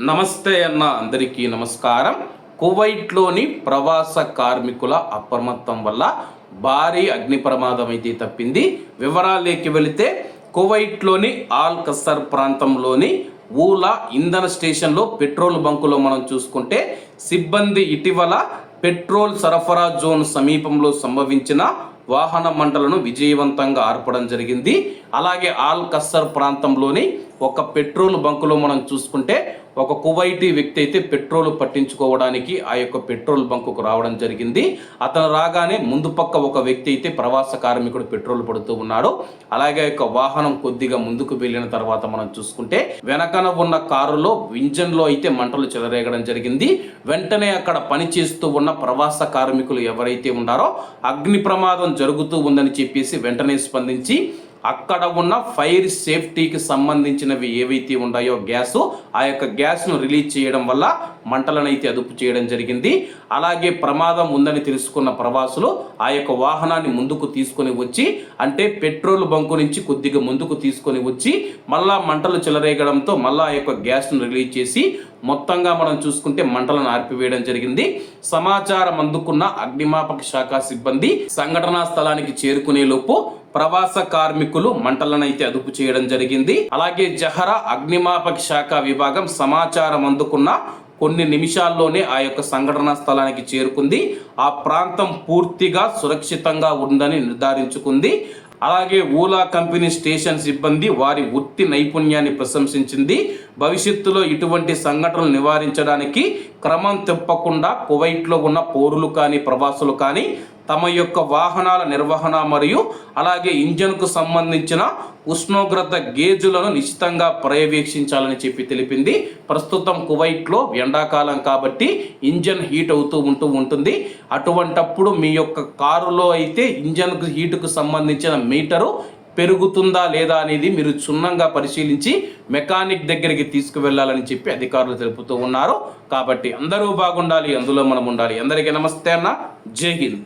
నమస్తే అన్న అందరికీ నమస్కారం. కువైట్లోని ప్రవాస కార్మికుల అప్రమత్తం వల్ల భారీ అగ్ని ప్రమాదం అయితే తప్పింది. వివరాలేకి వెళితే కువైట్లోని ఆల్ కసర్ ప్రాంతంలోని ఊలా ఇంధన స్టేషన్లో పెట్రోల్ బంకులో మనం చూసుకుంటే సిబ్బంది ఇటీవల పెట్రోల్ సరఫరా జోన్ సమీపంలో సంభవించిన వాహన మంటలను విజయవంతంగా ఆర్పడం జరిగింది. అలాగే ఆల్ కస్సర్ ప్రాంతంలోని ఒక పెట్రోల్ బంకులో మనం చూసుకుంటే ఒక కువైటీ వ్యక్తి అయితే పెట్రోల్ పట్టించుకోవడానికి ఆ యొక్క పెట్రోల్ బంకుకు రావడం జరిగింది. అతను రాగానే ముందు పక్క ఒక వ్యక్తి అయితే ప్రవాస కార్మికుడు పెట్రోల్ పడుతూ ఉన్నాడు. అలాగే యొక్క వాహనం కొద్దిగా ముందుకు వెళ్ళిన తర్వాత మనం చూసుకుంటే వెనకన ఉన్న కారులో ఇంజన్లో అయితే మంటలు చెలరేగడం జరిగింది. వెంటనే అక్కడ పనిచేస్తూ ఉన్న ప్రవాస కార్మికులు ఎవరైతే ఉన్నారో అగ్ని ప్రమాదం జరుగుతూ ఉందని చెప్పేసి వెంటనే స్పందించి అక్కడ ఉన్న ఫైర్ సేఫ్టీకి సంబంధించినవి ఏవైతే ఉన్నాయో గ్యాస్ ఆ యొక్క గ్యాస్ను రిలీజ్ చేయడం వల్ల మంటలను అయితే అదుపు చేయడం జరిగింది. అలాగే ప్రమాదం ఉందని తెలుసుకున్న ప్రవాసులు ఆ యొక్క వాహనాన్ని ముందుకు తీసుకొని వచ్చి అంటే పెట్రోల్ బంకు నుంచి కొద్దిగా ముందుకు తీసుకొని వచ్చి మళ్ళా మంటలు చెలరేగడంతో మళ్ళా ఆ యొక్క గ్యాస్ను రిలీజ్ చేసి మొత్తంగా మనం చూసుకుంటే మంటలను ఆర్పివేయడం జరిగింది. సమాచారం అందుకున్న అగ్నిమాపక శాఖ సిబ్బంది సంఘటనా స్థలానికి చేరుకునే లోపు ప్రవాస కార్మికులు మంటలను అయితే అదుపు చేయడం జరిగింది. అలాగే జహరా అగ్నిమాపక శాఖ విభాగం సమాచారం అందుకున్న కొన్ని నిమిషాల్లోనే ఆ యొక్క సంఘటనా స్థలానికి చేరుకుంది. ఆ ప్రాంతం పూర్తిగా సురక్షితంగా ఉందని నిర్ధారించుకుంది. అలాగే ఓలా కంపెనీ స్టేషన్ సిబ్బంది వారి వృత్తి నైపుణ్యాన్ని ప్రశంసించింది. భవిష్యత్తులో ఇటువంటి సంఘటనలు నివారించడానికి క్రమం తప్పకుండా కువైట్లో ఉన్న పౌరులు కానీ ప్రవాసులు కానీ తమ యొక్క వాహనాల నిర్వహణ మరియు అలాగే ఇంజన్కు సంబంధించిన ఉష్ణోగ్రత గేజులను నిశ్చితంగా పర్యవేక్షించాలని చెప్పి తెలిపింది. ప్రస్తుతం కువైట్లో ఎండాకాలం కాబట్టి ఇంజన్ హీట్ అవుతూ ఉంటూ ఉంటుంది. అటువంటప్పుడు మీ యొక్క కారులో అయితే ఇంజన్కు హీటుకు సంబంధించిన మీటరు పెరుగుతుందా లేదా అనేది మీరు క్షుణ్ణంగా పరిశీలించి మెకానిక్ దగ్గరికి తీసుకువెళ్ళాలని చెప్పి అధికారులు తెలుపుతూ ఉన్నారు. కాబట్టి అందరూ బాగుండాలి అందులో మనం ఉండాలి. అందరికీ నమస్తే అన్న. జై హింద్.